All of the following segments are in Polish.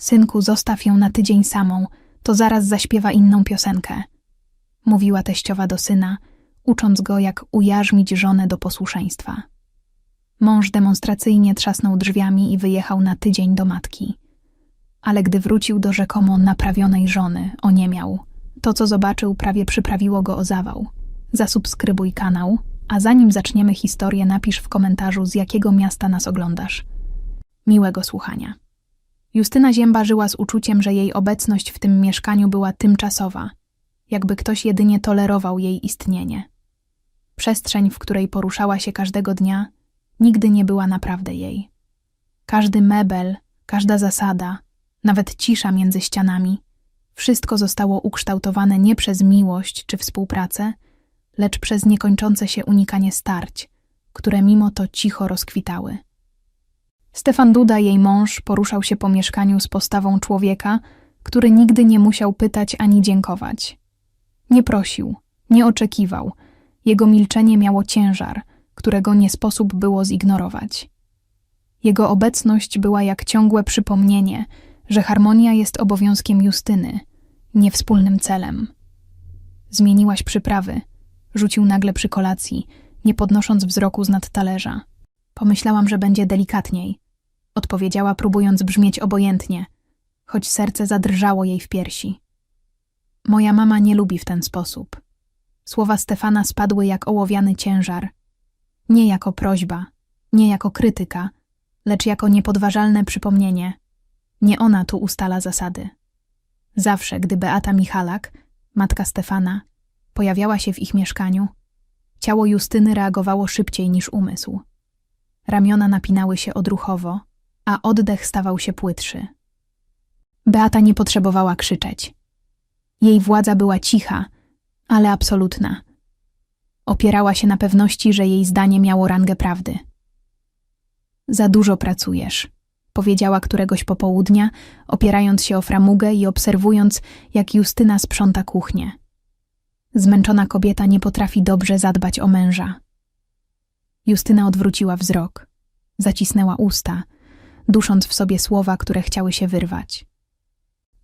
Synku, zostaw ją na tydzień samą, to zaraz zaśpiewa inną piosenkę. Mówiła teściowa do syna, ucząc go, jak ujarzmić żonę do posłuszeństwa. Mąż demonstracyjnie trzasnął drzwiami i wyjechał na tydzień do matki. Ale gdy wrócił do rzekomo naprawionej żony, oniemiał. To, co zobaczył, prawie przyprawiło go o zawał. Zasubskrybuj kanał, a zanim zaczniemy historię, napisz w komentarzu, z jakiego miasta nas oglądasz. Miłego słuchania. Justyna Zięba żyła z uczuciem, że jej obecność w tym mieszkaniu była tymczasowa, jakby ktoś jedynie tolerował jej istnienie. Przestrzeń, w której poruszała się każdego dnia, nigdy nie była naprawdę jej. Każdy mebel, każda zasada, nawet cisza między ścianami, wszystko zostało ukształtowane nie przez miłość czy współpracę, lecz przez niekończące się unikanie starć, które mimo to cicho rozkwitały. Stefan Duda, jej mąż, poruszał się po mieszkaniu z postawą człowieka, który nigdy nie musiał pytać ani dziękować. Nie prosił, nie oczekiwał. Jego milczenie miało ciężar, którego nie sposób było zignorować. Jego obecność była jak ciągłe przypomnienie, że harmonia jest obowiązkiem Justyny, nie wspólnym celem. Zmieniłaś przyprawy, rzucił nagle przy kolacji, nie podnosząc wzroku z nad talerza. Pomyślałam, że będzie delikatniej. Odpowiedziała, próbując brzmieć obojętnie, choć serce zadrżało jej w piersi. Moja mama nie lubi w ten sposób. Słowa Stefana spadły jak ołowiany ciężar. Nie jako prośba, nie jako krytyka, lecz jako niepodważalne przypomnienie. Nie ona tu ustala zasady. Zawsze, gdy Beata Michalak, matka Stefana, pojawiała się w ich mieszkaniu, ciało Justyny reagowało szybciej niż umysł. Ramiona napinały się odruchowo, a oddech stawał się płytszy. Beata nie potrzebowała krzyczeć. Jej władza była cicha, ale absolutna. Opierała się na pewności, że jej zdanie miało rangę prawdy. Za dużo pracujesz, powiedziała któregoś popołudnia, opierając się o framugę i obserwując, jak Justyna sprząta kuchnię. Zmęczona kobieta nie potrafi dobrze zadbać o męża. Justyna odwróciła wzrok, zacisnęła usta, dusząc w sobie słowa, które chciały się wyrwać.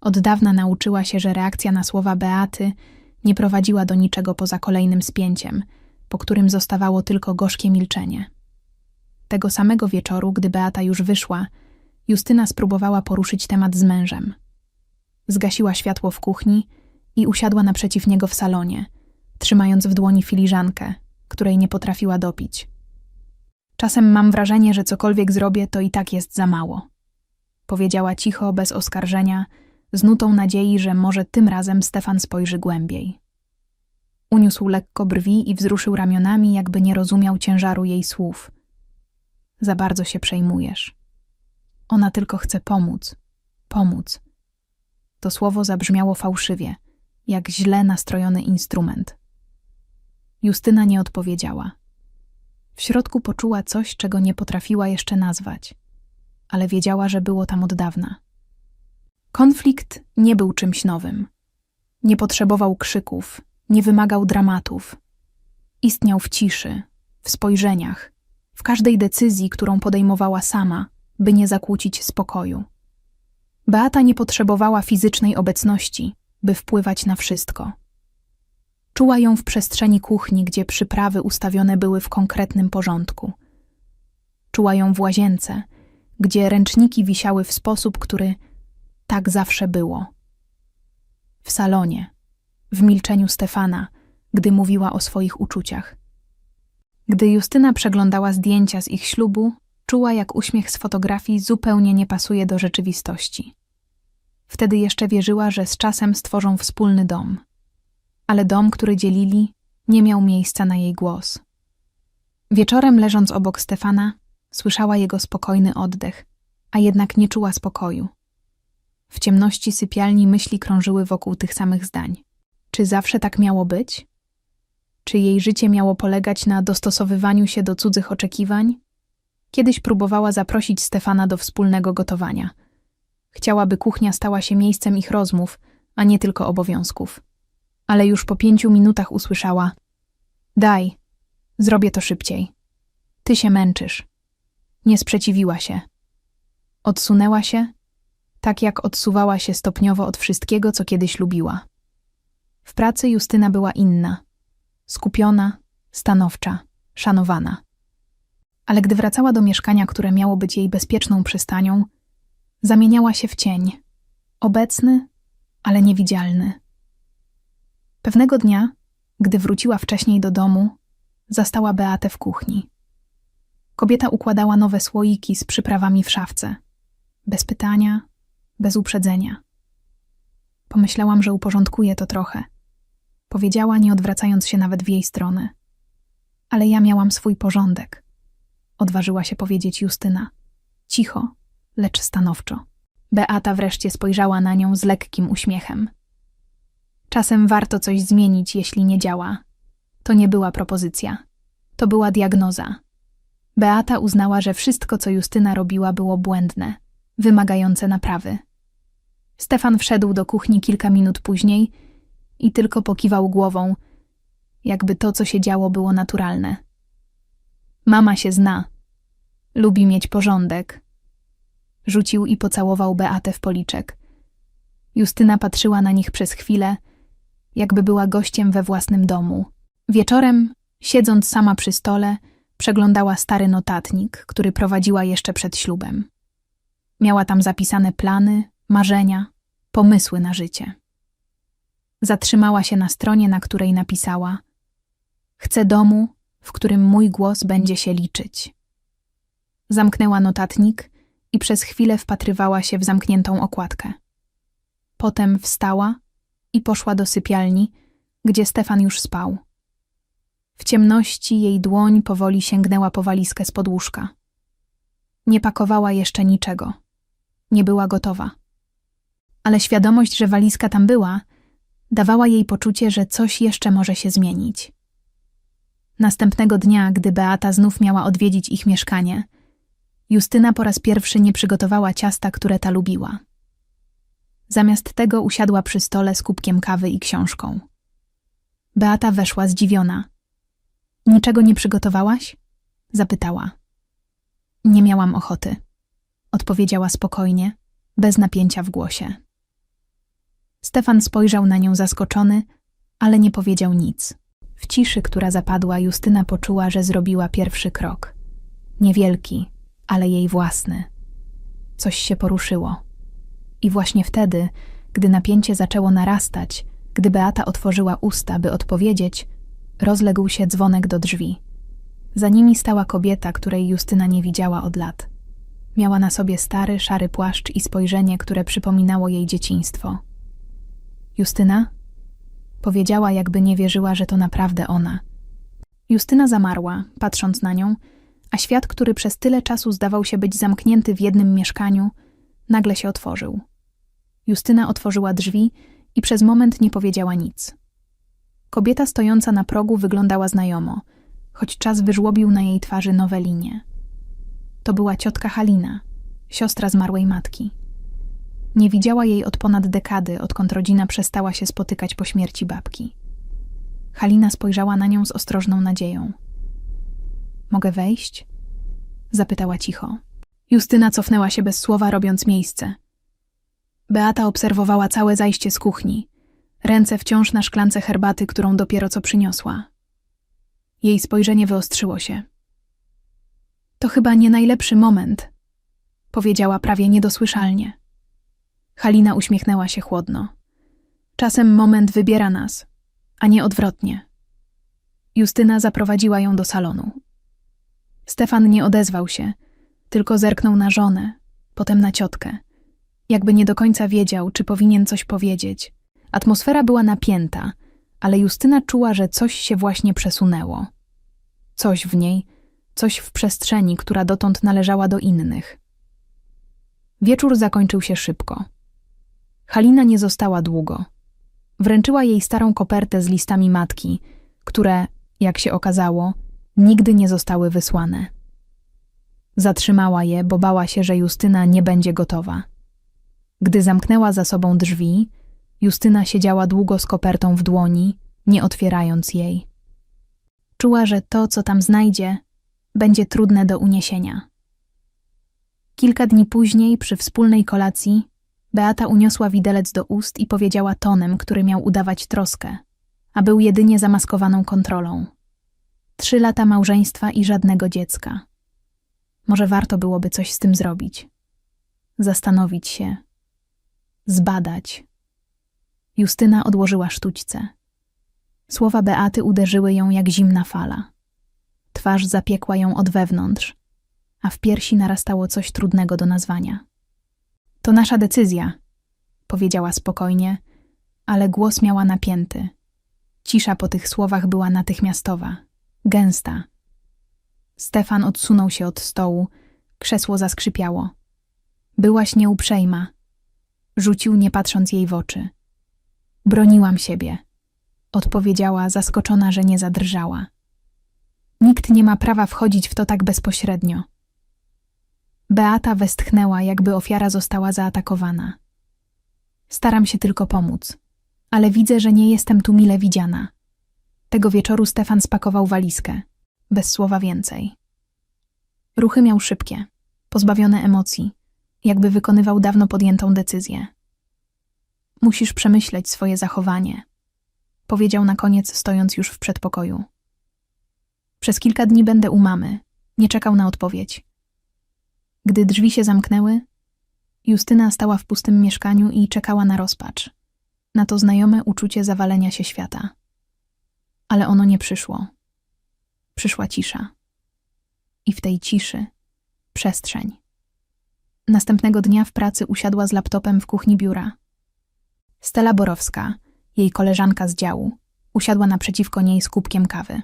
Od dawna nauczyła się, że reakcja na słowa Beaty nie prowadziła do niczego poza kolejnym spięciem, po którym zostawało tylko gorzkie milczenie. Tego samego wieczoru, gdy Beata już wyszła, Justyna spróbowała poruszyć temat z mężem. Zgasiła światło w kuchni i usiadła naprzeciw niego w salonie, trzymając w dłoni filiżankę, której nie potrafiła dopić. Czasem mam wrażenie, że cokolwiek zrobię, to i tak jest za mało. Powiedziała cicho, bez oskarżenia, z nutą nadziei, że może tym razem Stefan spojrzy głębiej. Uniósł lekko brwi i wzruszył ramionami, jakby nie rozumiał ciężaru jej słów. Za bardzo się przejmujesz. Ona tylko chce pomóc, pomóc. To słowo zabrzmiało fałszywie, jak źle nastrojony instrument. Justyna nie odpowiedziała. W środku poczuła coś, czego nie potrafiła jeszcze nazwać, ale wiedziała, że było tam od dawna. Konflikt nie był czymś nowym. Nie potrzebował krzyków, nie wymagał dramatów. Istniał w ciszy, w spojrzeniach, w każdej decyzji, którą podejmowała sama, by nie zakłócić spokoju. Beata nie potrzebowała fizycznej obecności, by wpływać na wszystko. Czuła ją w przestrzeni kuchni, gdzie przyprawy ustawione były w konkretnym porządku. Czuła ją w łazience, gdzie ręczniki wisiały w sposób, który tak zawsze było. W salonie, w milczeniu Stefana, gdy mówiła o swoich uczuciach. Gdy Justyna przeglądała zdjęcia z ich ślubu, czuła, jak uśmiech z fotografii zupełnie nie pasuje do rzeczywistości. Wtedy jeszcze wierzyła, że z czasem stworzą wspólny dom. Ale dom, który dzielili, nie miał miejsca na jej głos. Wieczorem, leżąc obok Stefana, słyszała jego spokojny oddech, a jednak nie czuła spokoju. W ciemności sypialni myśli krążyły wokół tych samych zdań. Czy zawsze tak miało być? Czy jej życie miało polegać na dostosowywaniu się do cudzych oczekiwań? Kiedyś próbowała zaprosić Stefana do wspólnego gotowania. Chciała, by kuchnia stała się miejscem ich rozmów, a nie tylko obowiązków. Ale już po pięciu minutach usłyszała: Daj, zrobię to szybciej. Ty się męczysz. Nie sprzeciwiła się. Odsunęła się tak jak odsuwała się stopniowo od wszystkiego, co kiedyś lubiła. W pracy Justyna była inna, skupiona, stanowcza, szanowana. Ale gdy wracała do mieszkania, które miało być jej bezpieczną przystanią, zamieniała się w cień, obecny, ale niewidzialny. Pewnego dnia, gdy wróciła wcześniej do domu, zastała Beatę w kuchni. Kobieta układała nowe słoiki z przyprawami w szafce. Bez pytania, bez uprzedzenia. Pomyślałam, że uporządkuje to trochę. Powiedziała, nie odwracając się nawet w jej stronę. Ale ja miałam swój porządek. Odważyła się powiedzieć Justyna. Cicho, lecz stanowczo. Beata wreszcie spojrzała na nią z lekkim uśmiechem. Czasem warto coś zmienić, jeśli nie działa. To nie była propozycja. To była diagnoza. Beata uznała, że wszystko, co Justyna robiła, było błędne, wymagające naprawy. Stefan wszedł do kuchni kilka minut później i tylko pokiwał głową, jakby to, co się działo, było naturalne. Mama się zna. Lubi mieć porządek. Rzucił i pocałował Beatę w policzek. Justyna patrzyła na nich przez chwilę, jakby była gościem we własnym domu. Wieczorem, siedząc sama przy stole, przeglądała stary notatnik, który prowadziła jeszcze przed ślubem. Miała tam zapisane plany, marzenia, pomysły na życie. Zatrzymała się na stronie, na której napisała: Chcę domu, w którym mój głos będzie się liczyć. Zamknęła notatnik i przez chwilę wpatrywała się w zamkniętą okładkę. Potem wstała i poszła do sypialni, gdzie Stefan już spał. W ciemności jej dłoń powoli sięgnęła po walizkę z podłóżka. Nie pakowała jeszcze niczego. Nie była gotowa. Ale świadomość, że walizka tam była, dawała jej poczucie, że coś jeszcze może się zmienić. Następnego dnia, gdy Beata znów miała odwiedzić ich mieszkanie, Justyna po raz pierwszy nie przygotowała ciasta, które ta lubiła. Zamiast tego usiadła przy stole z kubkiem kawy i książką. Beata weszła zdziwiona. Niczego nie przygotowałaś? zapytała. Nie miałam ochoty, odpowiedziała spokojnie, bez napięcia w głosie. Stefan spojrzał na nią zaskoczony, ale nie powiedział nic. W ciszy, która zapadła, Justyna poczuła, że zrobiła pierwszy krok. Niewielki, ale jej własny. Coś się poruszyło. I właśnie wtedy, gdy napięcie zaczęło narastać, gdy Beata otworzyła usta, by odpowiedzieć, rozległ się dzwonek do drzwi. Za nimi stała kobieta, której Justyna nie widziała od lat. Miała na sobie stary, szary płaszcz i spojrzenie, które przypominało jej dzieciństwo. Justyna? Powiedziała, jakby nie wierzyła, że to naprawdę ona. Justyna zamarła, patrząc na nią, a świat, który przez tyle czasu zdawał się być zamknięty w jednym mieszkaniu, nagle się otworzył. Justyna otworzyła drzwi i przez moment nie powiedziała nic. Kobieta stojąca na progu wyglądała znajomo, choć czas wyżłobił na jej twarzy nowe linie. To była ciotka Halina, siostra zmarłej matki. Nie widziała jej od ponad dekady, odkąd rodzina przestała się spotykać po śmierci babki. Halina spojrzała na nią z ostrożną nadzieją. Mogę wejść? Zapytała cicho. Justyna cofnęła się bez słowa, robiąc miejsce. Beata obserwowała całe zajście z kuchni, ręce wciąż na szklance herbaty, którą dopiero co przyniosła. Jej spojrzenie wyostrzyło się. To chyba nie najlepszy moment, powiedziała prawie niedosłyszalnie. Halina uśmiechnęła się chłodno. Czasem moment wybiera nas, a nie odwrotnie. Justyna zaprowadziła ją do salonu. Stefan nie odezwał się, tylko zerknął na żonę, potem na ciotkę. Jakby nie do końca wiedział, czy powinien coś powiedzieć. Atmosfera była napięta, ale Justyna czuła, że coś się właśnie przesunęło. Coś w niej, coś w przestrzeni, która dotąd należała do innych. Wieczór zakończył się szybko. Halina nie została długo. Wręczyła jej starą kopertę z listami matki, które, jak się okazało, nigdy nie zostały wysłane. Zatrzymała je, bo bała się, że Justyna nie będzie gotowa. Gdy zamknęła za sobą drzwi, Justyna siedziała długo z kopertą w dłoni, nie otwierając jej. Czuła, że to, co tam znajdzie, będzie trudne do uniesienia. Kilka dni później, przy wspólnej kolacji, Beata uniosła widelec do ust i powiedziała tonem, który miał udawać troskę, a był jedynie zamaskowaną kontrolą. Trzy lata małżeństwa i żadnego dziecka. Może warto byłoby coś z tym zrobić. Zastanowić się. Zbadać. Justyna odłożyła sztućce. Słowa Beaty uderzyły ją jak zimna fala. Twarz zapiekła ją od wewnątrz, a w piersi narastało coś trudnego do nazwania. To nasza decyzja, powiedziała spokojnie, ale głos miała napięty. Cisza po tych słowach była natychmiastowa, gęsta. Stefan odsunął się od stołu, krzesło zaskrzypiało. Byłaś nieuprzejma. Rzucił, nie patrząc jej w oczy. Broniłam siebie, odpowiedziała, zaskoczona, że nie zadrżała. Nikt nie ma prawa wchodzić w to tak bezpośrednio. Beata westchnęła, jakby ofiara została zaatakowana. Staram się tylko pomóc, ale widzę, że nie jestem tu mile widziana. Tego wieczoru Stefan spakował walizkę, bez słowa więcej. Ruchy miał szybkie, pozbawione emocji, jakby wykonywał dawno podjętą decyzję. Musisz przemyśleć swoje zachowanie, powiedział na koniec, stojąc już w przedpokoju. Przez kilka dni będę u mamy. Nie czekał na odpowiedź. Gdy drzwi się zamknęły, Justyna stała w pustym mieszkaniu i czekała na rozpacz, na to znajome uczucie zawalenia się świata. Ale ono nie przyszło. Przyszła cisza. I w tej ciszy przestrzeń. Następnego dnia w pracy usiadła z laptopem w kuchni biura. Stella Borowska, jej koleżanka z działu, usiadła naprzeciwko niej z kubkiem kawy.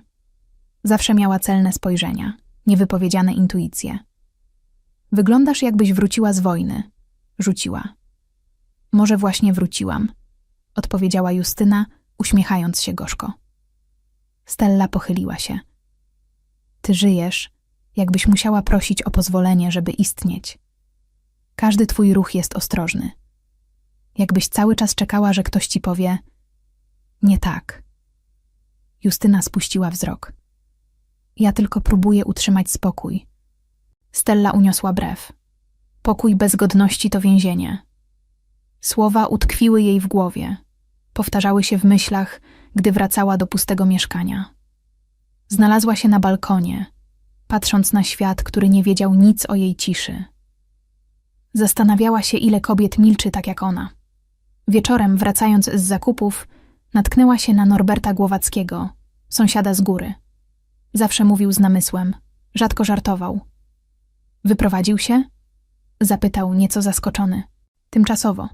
Zawsze miała celne spojrzenia, niewypowiedziane intuicje. Wyglądasz, jakbyś wróciła z wojny, rzuciła. Może właśnie wróciłam, odpowiedziała Justyna, uśmiechając się gorzko. Stella pochyliła się. Ty żyjesz, jakbyś musiała prosić o pozwolenie, żeby istnieć. Każdy twój ruch jest ostrożny. Jakbyś cały czas czekała, że ktoś ci powie: Nie tak. Justyna spuściła wzrok. Ja tylko próbuję utrzymać spokój. Stella uniosła brew. Pokój bez godności to więzienie. Słowa utkwiły jej w głowie. Powtarzały się w myślach, gdy wracała do pustego mieszkania. Znalazła się na balkonie, patrząc na świat, który nie wiedział nic o jej ciszy. Zastanawiała się, ile kobiet milczy tak jak ona. Wieczorem, wracając z zakupów, natknęła się na Norberta Głowackiego, sąsiada z góry. Zawsze mówił z namysłem, rzadko żartował. Wyprowadził się? Zapytał, nieco zaskoczony. Tymczasowo,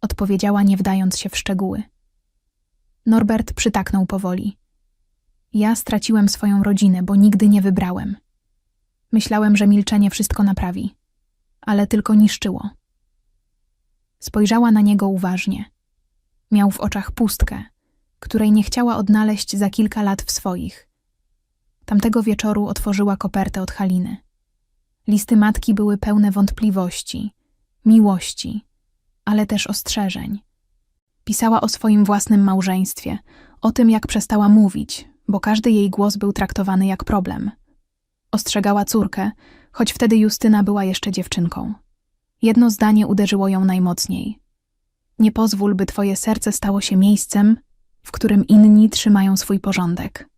odpowiedziała, nie wdając się w szczegóły. Norbert przytaknął powoli. Ja straciłem swoją rodzinę, bo nigdy nie wybrałem. Myślałem, że milczenie wszystko naprawi, ale tylko niszczyło. Spojrzała na niego uważnie. Miał w oczach pustkę, której nie chciała odnaleźć za kilka lat w swoich. Tamtego wieczoru otworzyła kopertę od Haliny. Listy matki były pełne wątpliwości, miłości, ale też ostrzeżeń. Pisała o swoim własnym małżeństwie, o tym, jak przestała mówić, bo każdy jej głos był traktowany jak problem. Ostrzegała córkę, choć wtedy Justyna była jeszcze dziewczynką. Jedno zdanie uderzyło ją najmocniej. Nie pozwól, by twoje serce stało się miejscem, w którym inni trzymają swój porządek.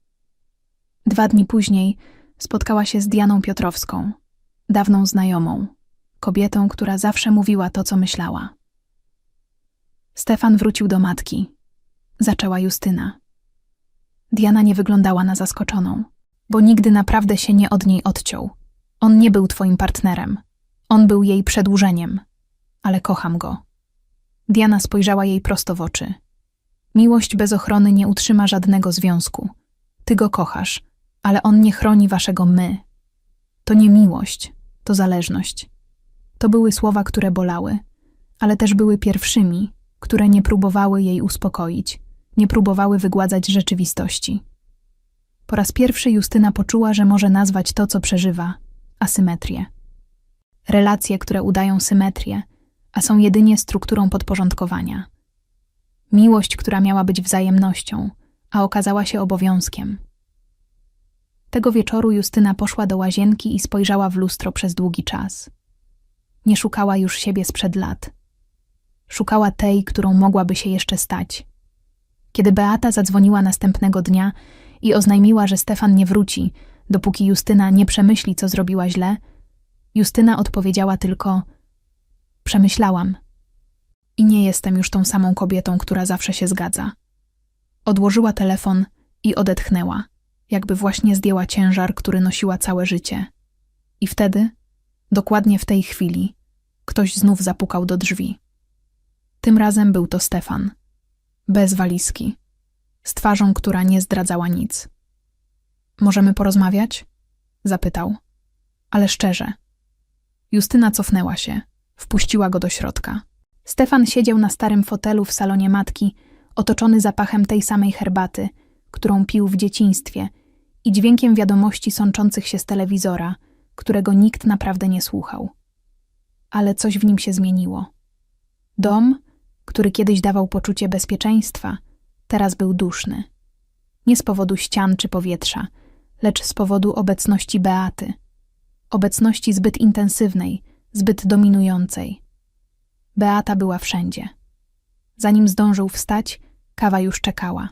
Dwa dni później spotkała się z Dianą Piotrowską, dawną znajomą, kobietą, która zawsze mówiła to, co myślała. Stefan wrócił do matki. Zaczęła Justyna. Diana nie wyglądała na zaskoczoną, bo nigdy naprawdę się nie od niej odciął. On nie był twoim partnerem. On był jej przedłużeniem. Ale kocham go. Diana spojrzała jej prosto w oczy. Miłość bez ochrony nie utrzyma żadnego związku. Ty go kochasz, ale on nie chroni waszego my. To nie miłość, to zależność. To były słowa, które bolały, ale też były pierwszymi, które nie próbowały jej uspokoić, nie próbowały wygładzać rzeczywistości. Po raz pierwszy Justyna poczuła, że może nazwać to, co przeżywa, asymetrię. Relacje, które udają symetrię, a są jedynie strukturą podporządkowania. Miłość, która miała być wzajemnością, a okazała się obowiązkiem. Tego wieczoru Justyna poszła do łazienki i spojrzała w lustro przez długi czas. Nie szukała już siebie sprzed lat. Szukała tej, którą mogłaby się jeszcze stać. Kiedy Beata zadzwoniła następnego dnia i oznajmiła, że Stefan nie wróci, dopóki Justyna nie przemyśli, co zrobiła źle, Justyna odpowiedziała tylko: Przemyślałam. I nie jestem już tą samą kobietą, która zawsze się zgadza. Odłożyła telefon i odetchnęła, jakby właśnie zdjęła ciężar, który nosiła całe życie. I wtedy, dokładnie w tej chwili, ktoś znów zapukał do drzwi. Tym razem był to Stefan. Bez walizki. Z twarzą, która nie zdradzała nic. Możemy porozmawiać? Zapytał. Ale szczerze. Justyna cofnęła się. Wpuściła go do środka. Stefan siedział na starym fotelu w salonie matki, otoczony zapachem tej samej herbaty, którą pił w dzieciństwie i dźwiękiem wiadomości sączących się z telewizora, którego nikt naprawdę nie słuchał. Ale coś w nim się zmieniło. Dom, który kiedyś dawał poczucie bezpieczeństwa, teraz był duszny. Nie z powodu ścian czy powietrza, lecz z powodu obecności Beaty. Obecności zbyt intensywnej, zbyt dominującej. Beata była wszędzie. Zanim zdążył wstać, kawa już czekała.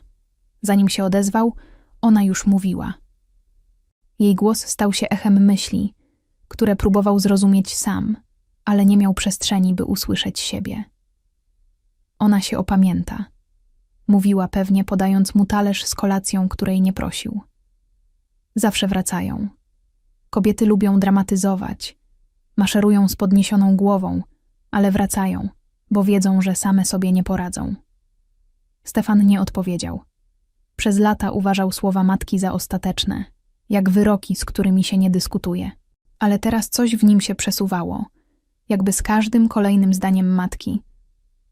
Zanim się odezwał, ona już mówiła. Jej głos stał się echem myśli, które próbował zrozumieć sam, ale nie miał przestrzeni, by usłyszeć siebie. Ona się opamięta. Mówiła pewnie, podając mu talerz z kolacją, której nie prosił. Zawsze wracają. Kobiety lubią dramatyzować. Maszerują z podniesioną głową, ale wracają, bo wiedzą, że same sobie nie poradzą. Stefan nie odpowiedział. Przez lata uważał słowa matki za ostateczne, jak wyroki, z którymi się nie dyskutuje. Ale teraz coś w nim się przesuwało, jakby z każdym kolejnym zdaniem matki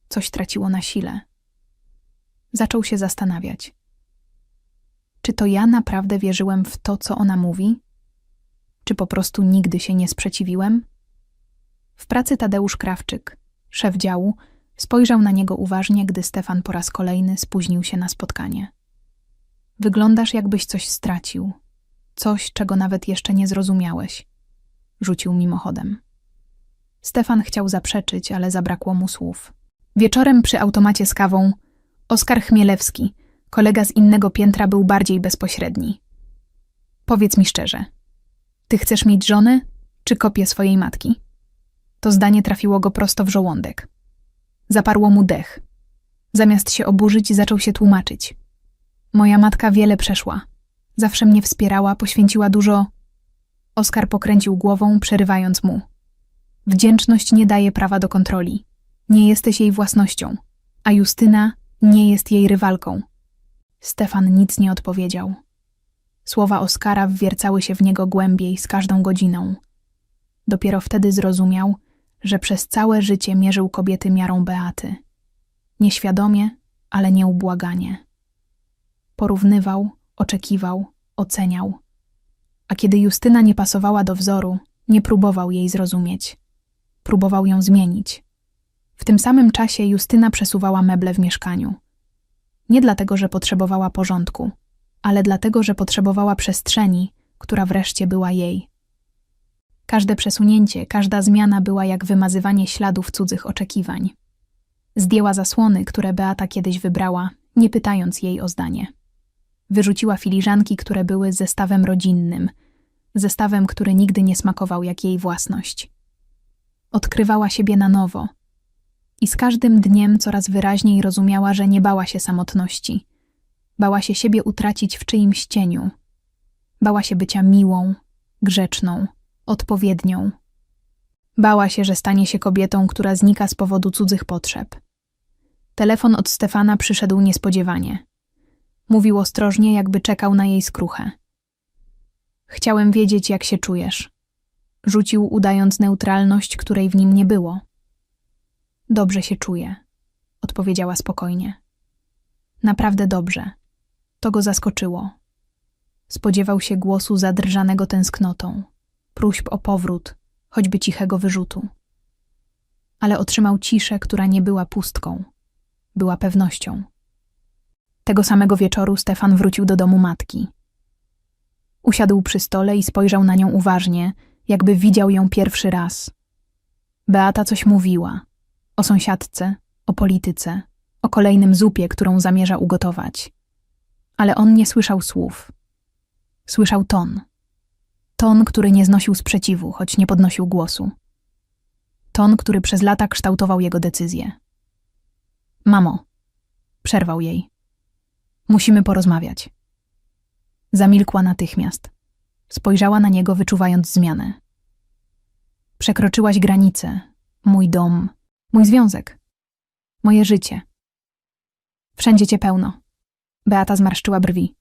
coś traciło na sile. Zaczął się zastanawiać. Czy to ja naprawdę wierzyłem w to, co ona mówi? Czy po prostu nigdy się nie sprzeciwiłem? W pracy Tadeusz Krawczyk, szef działu, spojrzał na niego uważnie, gdy Stefan po raz kolejny spóźnił się na spotkanie. Wyglądasz, jakbyś coś stracił. Coś, czego nawet jeszcze nie zrozumiałeś. Rzucił mimochodem. Stefan chciał zaprzeczyć, ale zabrakło mu słów. Wieczorem przy automacie z kawą Oskar Chmielewski, kolega z innego piętra, był bardziej bezpośredni. Powiedz mi szczerze, ty chcesz mieć żonę, czy kopię swojej matki? To zdanie trafiło go prosto w żołądek. Zaparło mu dech. Zamiast się oburzyć, zaczął się tłumaczyć. Moja matka wiele przeszła. Zawsze mnie wspierała, poświęciła dużo. Oskar pokręcił głową, przerywając mu. Wdzięczność nie daje prawa do kontroli. Nie jesteś jej własnością, a Justyna nie jest jej rywalką. Stefan nic nie odpowiedział. Słowa Oskara wwiercały się w niego głębiej z każdą godziną. Dopiero wtedy zrozumiał, że przez całe życie mierzył kobiety miarą Beaty. Nieświadomie, ale nieubłaganie. Porównywał, oczekiwał, oceniał. A kiedy Justyna nie pasowała do wzoru, nie próbował jej zrozumieć. Próbował ją zmienić. W tym samym czasie Justyna przesuwała meble w mieszkaniu. Nie dlatego, że potrzebowała porządku, ale dlatego, że potrzebowała przestrzeni, która wreszcie była jej. Każde przesunięcie, każda zmiana była jak wymazywanie śladów cudzych oczekiwań. Zdjęła zasłony, które Beata kiedyś wybrała, nie pytając jej o zdanie. Wyrzuciła filiżanki, które były zestawem rodzinnym, zestawem, który nigdy nie smakował jak jej własność. Odkrywała siebie na nowo i z każdym dniem coraz wyraźniej rozumiała, że nie bała się samotności. Bała się siebie utracić w czyimś cieniu. Bała się bycia miłą, grzeczną, odpowiednią. Bała się, że stanie się kobietą, która znika z powodu cudzych potrzeb. Telefon od Stefana przyszedł niespodziewanie. Mówił ostrożnie, jakby czekał na jej skruchę. Chciałem wiedzieć, jak się czujesz. Rzucił, udając neutralność, której w nim nie było. Dobrze się czuję, odpowiedziała spokojnie. Naprawdę dobrze. To go zaskoczyło. Spodziewał się głosu zadrżanego tęsknotą, próśb o powrót, choćby cichego wyrzutu. Ale otrzymał ciszę, która nie była pustką, była pewnością. Tego samego wieczoru Stefan wrócił do domu matki. Usiadł przy stole i spojrzał na nią uważnie, jakby widział ją pierwszy raz. Beata coś mówiła o sąsiadce, o polityce, o kolejnym zupie, którą zamierza ugotować. Ale on nie słyszał słów. Słyszał ton. Ton, który nie znosił sprzeciwu, choć nie podnosił głosu. Ton, który przez lata kształtował jego decyzje. Mamo, przerwał jej. Musimy porozmawiać. Zamilkła natychmiast. Spojrzała na niego, wyczuwając zmianę. Przekroczyłaś granicę, mój dom, mój związek, moje życie. Wszędzie cię pełno. Beata zmarszczyła brwi.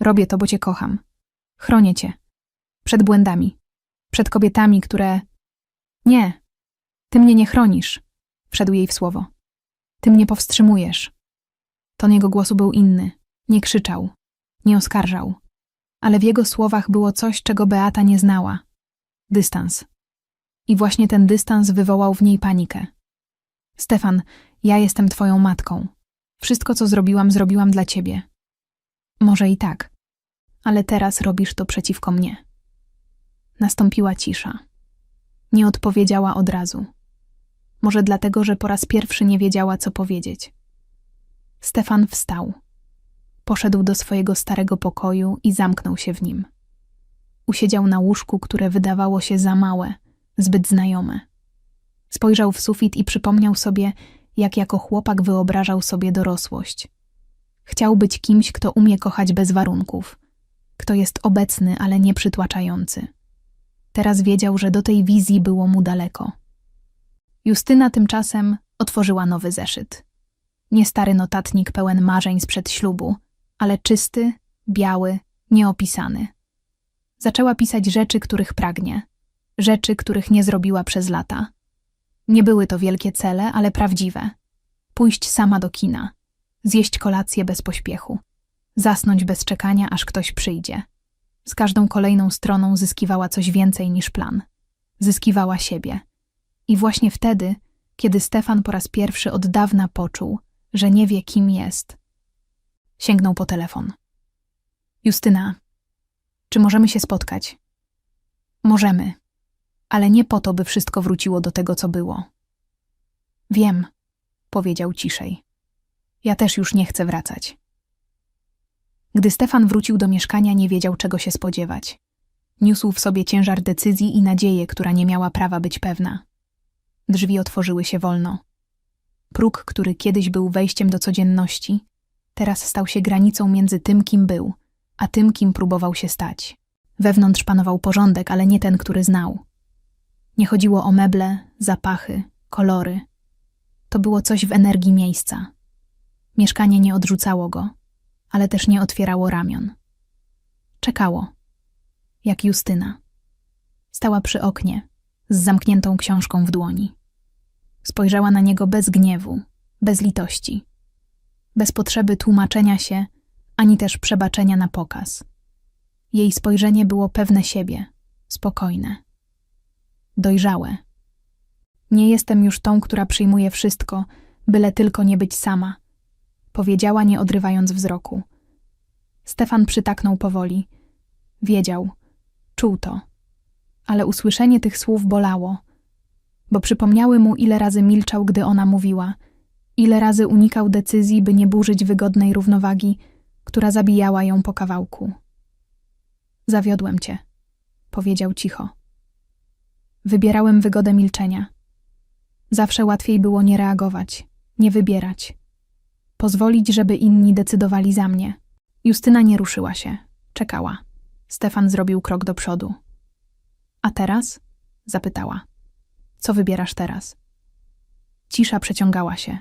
Robię to, bo cię kocham. Chronię cię. Przed błędami. Przed kobietami, które. Nie. Ty mnie nie chronisz. Wszedł jej w słowo. Ty mnie powstrzymujesz. Ton jego głosu był inny. Nie krzyczał. Nie oskarżał. Ale w jego słowach było coś, czego Beata nie znała. Dystans. I właśnie ten dystans wywołał w niej panikę. Stefan, ja jestem twoją matką. Wszystko, co zrobiłam, zrobiłam dla ciebie. Może i tak, ale teraz robisz to przeciwko mnie. Nastąpiła cisza. Nie odpowiedziała od razu. Może dlatego, że po raz pierwszy nie wiedziała, co powiedzieć. Stefan wstał. Poszedł do swojego starego pokoju i zamknął się w nim. Usiedział na łóżku, które wydawało się za małe, zbyt znajome. Spojrzał w sufit i przypomniał sobie, jak jako chłopak wyobrażał sobie dorosłość. Chciał być kimś, kto umie kochać bez warunków, kto jest obecny, ale nie przytłaczający. Teraz wiedział, że do tej wizji było mu daleko. Justyna tymczasem otworzyła nowy zeszyt. Nie stary notatnik pełen marzeń sprzed ślubu, ale czysty, biały, nieopisany. Zaczęła pisać rzeczy, których pragnie, rzeczy, których nie zrobiła przez lata. Nie były to wielkie cele, ale prawdziwe. Pójść sama do kina, zjeść kolację bez pośpiechu, zasnąć bez czekania, aż ktoś przyjdzie. Z każdą kolejną stroną zyskiwała coś więcej niż plan. Zyskiwała siebie. I właśnie wtedy, kiedy Stefan po raz pierwszy od dawna poczuł, że nie wie, kim jest, sięgnął po telefon. Justyna, czy możemy się spotkać? Możemy, ale nie po to, by wszystko wróciło do tego, co było. Wiem, powiedział ciszej. Ja też już nie chcę wracać. Gdy Stefan wrócił do mieszkania, nie wiedział, czego się spodziewać. Niósł w sobie ciężar decyzji i nadzieję, która nie miała prawa być pewna. Drzwi otworzyły się wolno. Próg, który kiedyś był wejściem do codzienności, teraz stał się granicą między tym, kim był, a tym, kim próbował się stać. Wewnątrz panował porządek, ale nie ten, który znał. Nie chodziło o meble, zapachy, kolory. To było coś w energii miejsca. Mieszkanie nie odrzucało go, ale też nie otwierało ramion. Czekało, jak Justyna. Stała przy oknie, z zamkniętą książką w dłoni. Spojrzała na niego bez gniewu, bez litości, bez potrzeby tłumaczenia się, ani też przebaczenia na pokaz. Jej spojrzenie było pewne siebie, spokojne, dojrzałe. Nie jestem już tą, która przyjmuje wszystko, byle tylko nie być sama, powiedziała, nie odrywając wzroku. Stefan przytaknął powoli. Wiedział, czuł to, ale usłyszenie tych słów bolało, bo przypomniały mu, ile razy milczał, gdy ona mówiła, ile razy unikał decyzji, by nie burzyć wygodnej równowagi, która zabijała ją po kawałku. Zawiodłem cię, powiedział cicho. Wybierałem wygodę milczenia. Zawsze łatwiej było nie reagować, nie wybierać. Pozwolić, żeby inni decydowali za mnie. Justyna nie ruszyła się, czekała. Stefan zrobił krok do przodu. A teraz? zapytała. Co wybierasz teraz? Cisza przeciągała się.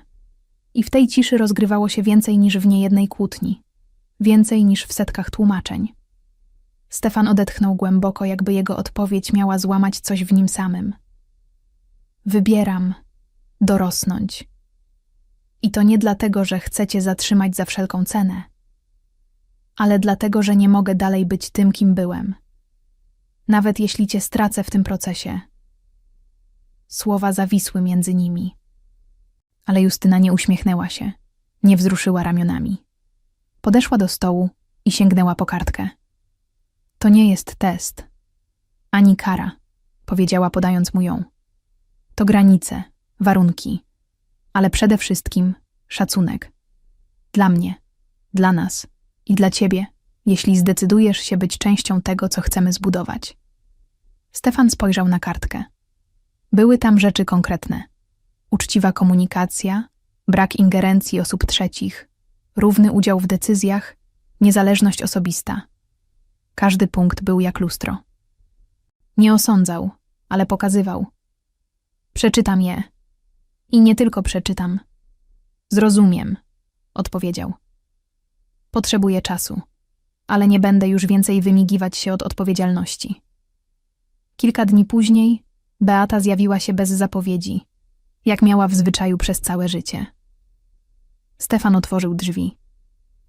I w tej ciszy rozgrywało się więcej niż w niejednej kłótni, więcej niż w setkach tłumaczeń. Stefan odetchnął głęboko, jakby jego odpowiedź miała złamać coś w nim samym. Wybieram dorosnąć. I to nie dlatego, że chcecie zatrzymać za wszelką cenę, ale dlatego, że nie mogę dalej być tym, kim byłem. Nawet jeśli cię stracę w tym procesie. Słowa zawisły między nimi. Ale Justyna nie uśmiechnęła się, nie wzruszyła ramionami. Podeszła do stołu i sięgnęła po kartkę. To nie jest test, ani kara, powiedziała, podając mu ją. To granice, warunki. ale przede wszystkim szacunek. Dla mnie, dla nas i dla ciebie, jeśli zdecydujesz się być częścią tego, co chcemy zbudować. Stefan spojrzał na kartkę. Były tam rzeczy konkretne: uczciwa komunikacja, brak ingerencji osób trzecich, równy udział w decyzjach, niezależność osobista. Każdy punkt był jak lustro. Nie osądzał, ale pokazywał. Przeczytam je. I nie tylko przeczytam. Zrozumiem, odpowiedział. Potrzebuję czasu, ale nie będę już więcej wymigiwać się od odpowiedzialności. Kilka dni później Beata zjawiła się bez zapowiedzi, jak miała w zwyczaju przez całe życie. Stefan otworzył drzwi.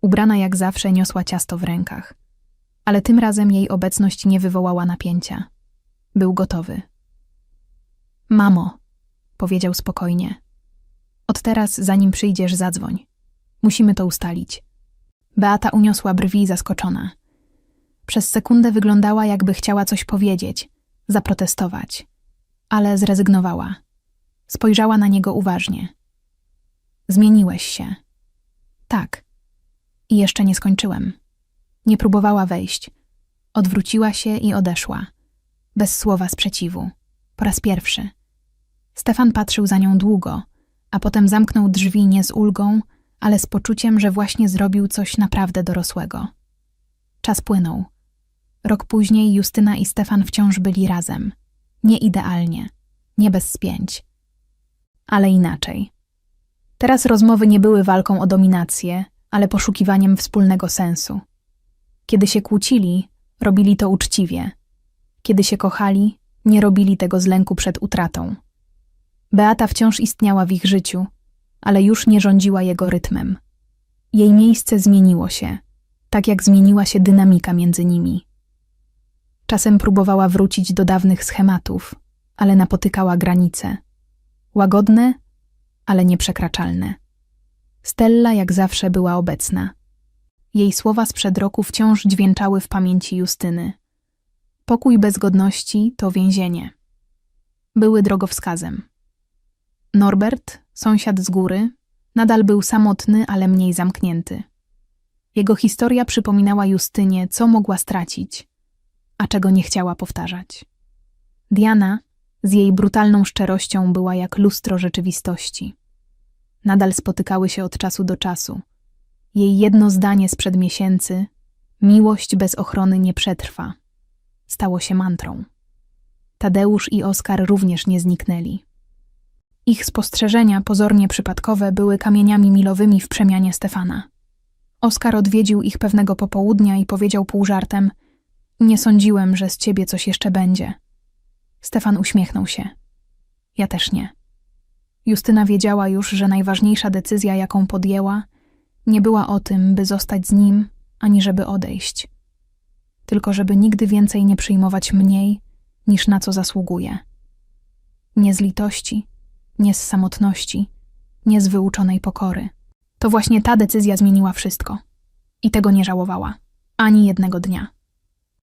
Ubrana jak zawsze niosła ciasto w rękach, ale tym razem jej obecność nie wywołała napięcia. Był gotowy. Mamo, powiedział spokojnie. Od teraz, zanim przyjdziesz, zadzwoń. Musimy to ustalić. Beata uniosła brwi zaskoczona. Przez sekundę wyglądała, jakby chciała coś powiedzieć, zaprotestować, ale zrezygnowała. Spojrzała na niego uważnie. Zmieniłeś się. Tak. I jeszcze nie skończyłem. Nie próbowała wejść. Odwróciła się i odeszła. Bez słowa sprzeciwu. Po raz pierwszy. Stefan patrzył za nią długo, a potem zamknął drzwi nie z ulgą, ale z poczuciem, że właśnie zrobił coś naprawdę dorosłego. Czas płynął. Rok później Justyna i Stefan wciąż byli razem. Nie idealnie, nie bez spięć. Ale inaczej. Teraz rozmowy nie były walką o dominację, ale poszukiwaniem wspólnego sensu. Kiedy się kłócili, robili to uczciwie. Kiedy się kochali, nie robili tego z lęku przed utratą. Beata wciąż istniała w ich życiu, ale już nie rządziła jego rytmem. Jej miejsce zmieniło się, tak jak zmieniła się dynamika między nimi. Czasem próbowała wrócić do dawnych schematów, ale napotykała granice. Łagodne, ale nieprzekraczalne. Stella jak zawsze była obecna. Jej słowa sprzed roku wciąż dźwięczały w pamięci Justyny. Pokój bez godności to więzienie. Były drogowskazem. Norbert, sąsiad z góry, nadal był samotny, ale mniej zamknięty. Jego historia przypominała Justynie, co mogła stracić, a czego nie chciała powtarzać. Diana z jej brutalną szczerością była jak lustro rzeczywistości. Nadal spotykały się od czasu do czasu. Jej jedno zdanie sprzed miesięcy miłość bez ochrony nie przetrwa stało się mantrą. Tadeusz i Oskar również nie zniknęli. Ich spostrzeżenia, pozornie przypadkowe, były kamieniami milowymi w przemianie Stefana. Oskar odwiedził ich pewnego popołudnia i powiedział pół żartem: Nie sądziłem, że z ciebie coś jeszcze będzie. Stefan uśmiechnął się. Ja też nie. Justyna wiedziała już, że najważniejsza decyzja, jaką podjęła, nie była o tym, by zostać z nim, ani żeby odejść. Tylko żeby nigdy więcej nie przyjmować mniej, niż na co zasługuje. Nie z litości, nie z samotności, nie z wyuczonej pokory. To właśnie ta decyzja zmieniła wszystko. I tego nie żałowała. Ani jednego dnia.